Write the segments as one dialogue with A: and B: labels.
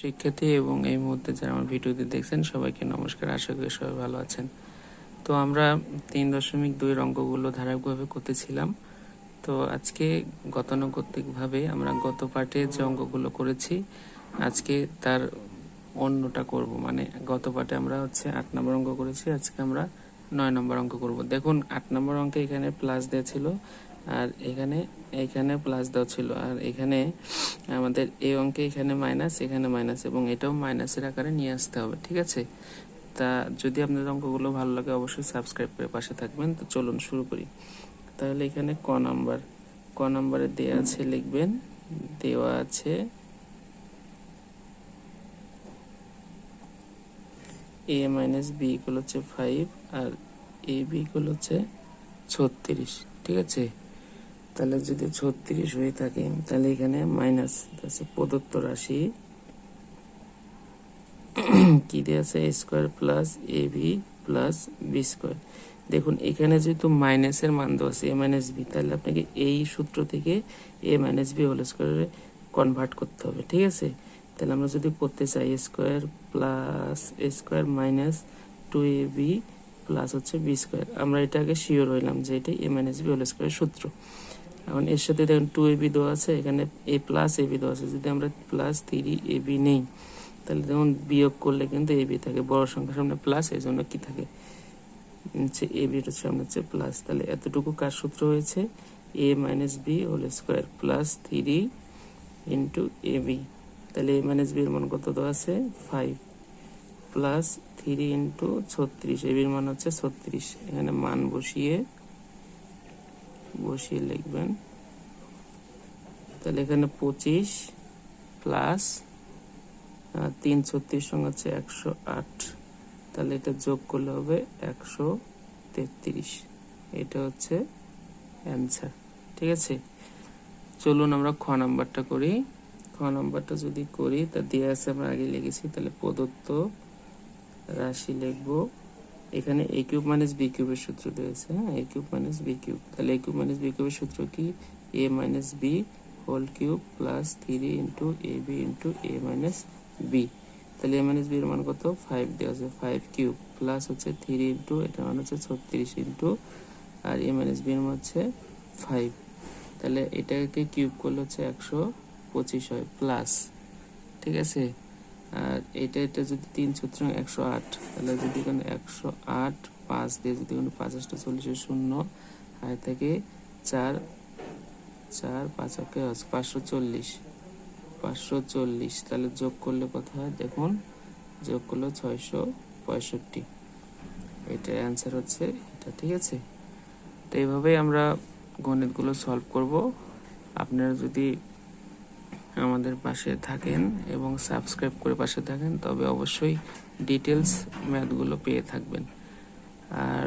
A: শিক্ষার্থী এবং এই মুহূর্তে যারা আমার ভিডিওতে দেখছেন, সবাইকে নমস্কার। আশা করি সবাই ভালো আছেন। তো আমরা তিন দশমিক দুই অঙ্কগুলো ধারাবাহিকভাবে করতেছিলাম। তো আজকে গতানুগতিকভাবে আমরা গত পাঠে যে অঙ্কগুলো করেছি, আজকে তার অন্যটা করব। মানে গত পাঠে আমরা হচ্ছে আট নম্বর অঙ্ক করেছি, আজকে আমরা নয় নম্বর অঙ্ক করব। দেখুন, আট নম্বর অঙ্কে এখানে প্লাস দেওয়া ছিল। আর এখানে এখানে প্লাস দেওয়া ছিল। আর এখানে আমাদের এই অঙ্কে এখানে মাইনাস এখানে মাইনাস এবং এটাও মাইনাসের আকারে নিয়ে আসতে হবে, ঠিক আছে? তা যদি আপনাদের অঙ্কগুলো ভালো লাগে অবশ্যই সাবস্ক্রাইব করে পাশে থাকবেন। তো চলুন শুরু করি। তাহলে এখানে ক নাম্বার ক নাম্বারে দেওয়া আছে লিখবেন, দেওয়া আছে এ মাইনাস বি ইকুয়াল হচ্ছে ফাইভ আর এ বি ইকুয়াল হচ্ছে ছত্রিশ, ঠিক আছে? তাহলে যদি ছত্রিশ হয়ে থাকে, তাহলে এখানে মাইনাস প্রদত্ত রাশি। কি দেওয়া আছে? A square plus A B plus B square দেখুন, এখানে যেহেতু মাইনাসের মান দেওয়া আছে এ মাইনাস বি তাহলে আপনাকে এই সূত্র থেকে এ মাইনাস বি হোল স্কোয়ারে কনভার্ট করতে হবে, ঠিক আছে? তাহলে আমরা যদি করতে চাই square plus square minus two A B plus হচ্ছে বি স্কোয়ার আমরা এটা আগে শিওর হইলাম যে এটা এ মাইনাস বি হোল স্কোয়ারের সূত্র। এখন এর সাথে দেখুন টু এ বি দেওয়া আছে, এখানে এ প্লাস এ বি দেওয়া আছে। যদি আমরা প্লাস থ্রি এ বি নেই, তাহলে দেখুন বিয়োগ করলে কিন্তু এ বি থাকে, বড় সংখ্যার সামনে প্লাস এই জন্য কি থাকে? হচ্ছে এ বির সামনে হচ্ছে প্লাস তাহলে এতটুকু কার সূত্র হয়েছে? A minus B whole square plus three into A B তাহলে এ মাইনাস বি এর মান কত দেওয়া আছে? ফাইভ প্লাস থ্রি ইন্টু ছত্রিশ। এ বির মান হচ্ছে ছত্রিশ। এখানে মান বসিয়ে বসিয়ে লিখবেন। তাহলে এখানে পঁচিশ প্লাস তিন ছত্রিশ সঙ্গে হচ্ছে একশো আট। তাহলে এটা যোগ করলে হবে একশো তেত্রিশ। এটা হচ্ছে অ্যান্সার ঠিক আছে? চলুন আমরা খ নাম্বারটা করি। খ নাম্বারটা যদি করি, তা দিয়ে আছে, আমরা আগে লিখেছি, তাহলে প্রদত্ত রাশি লিখব। এখানে এ কিউব মাইনাস বি কিউবের সূত্র রয়েছে হ্যাঁ? A cube minus B cube তাহলে এ কিউব মাইনাস বি কিউবের সূত্র কি? A minus B whole cube plus three into A B into A minus B তাহলে এ মাইনাস বি এর মান কত? ফাইভ দেওয়া আছে ফাইভ কিউব প্লাস হচ্ছে থ্রি ইন্টু এটা মান হচ্ছে ছত্রিশ ইন্টু আর এ মাইনাস বি এর মান হচ্ছে ফাইভ তাহলে এটাকে কিউব করলে হচ্ছে একশো পঁচিশ হয় প্লাস ঠিক আছে? আর এটা এটা যদি তিন সূত্র একশো আট, তাহলে যদি এখানে একশো আট পাঁচ দিয়ে যদি কোনো পাঁচাশটা চল্লিশের শূন্য আর থেকে চার চার পাঁচ একে পাঁচশো চল্লিশ পাঁচশো চল্লিশ। তাহলে যোগ করলে কত হয়? দেখুন, যোগ করলে ছয়শো পঁয়ষট্টি। এটার অ্যান্সার হচ্ছে, এটা ঠিক আছে? তো এইভাবেই আমরা গণিতগুলো সলভ করব। আপনারা যদি আমাদের পাশে থাকেন এবং সাবস্ক্রাইব করে পাশে থাকেন, তবে অবশ্যই ডিটেলস ম্যাথগুলো পেয়ে থাকবেন। আর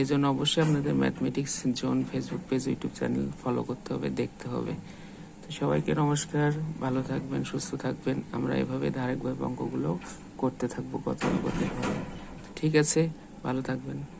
A: এই জন্য অবশ্যই আপনাদের mathematics zone Facebook page YouTube channel follow করতে হবে, দেখতে হবে। তো সবাইকে নমস্কার, ভালো থাকবেন, সুস্থ থাকবেন। আমরা এভাবে ধারাবাহিকভাবে অঙ্কগুলো করতে থাকব গতানুগতিকভাবে। ঠিক আছে, ভালো থাকবেন।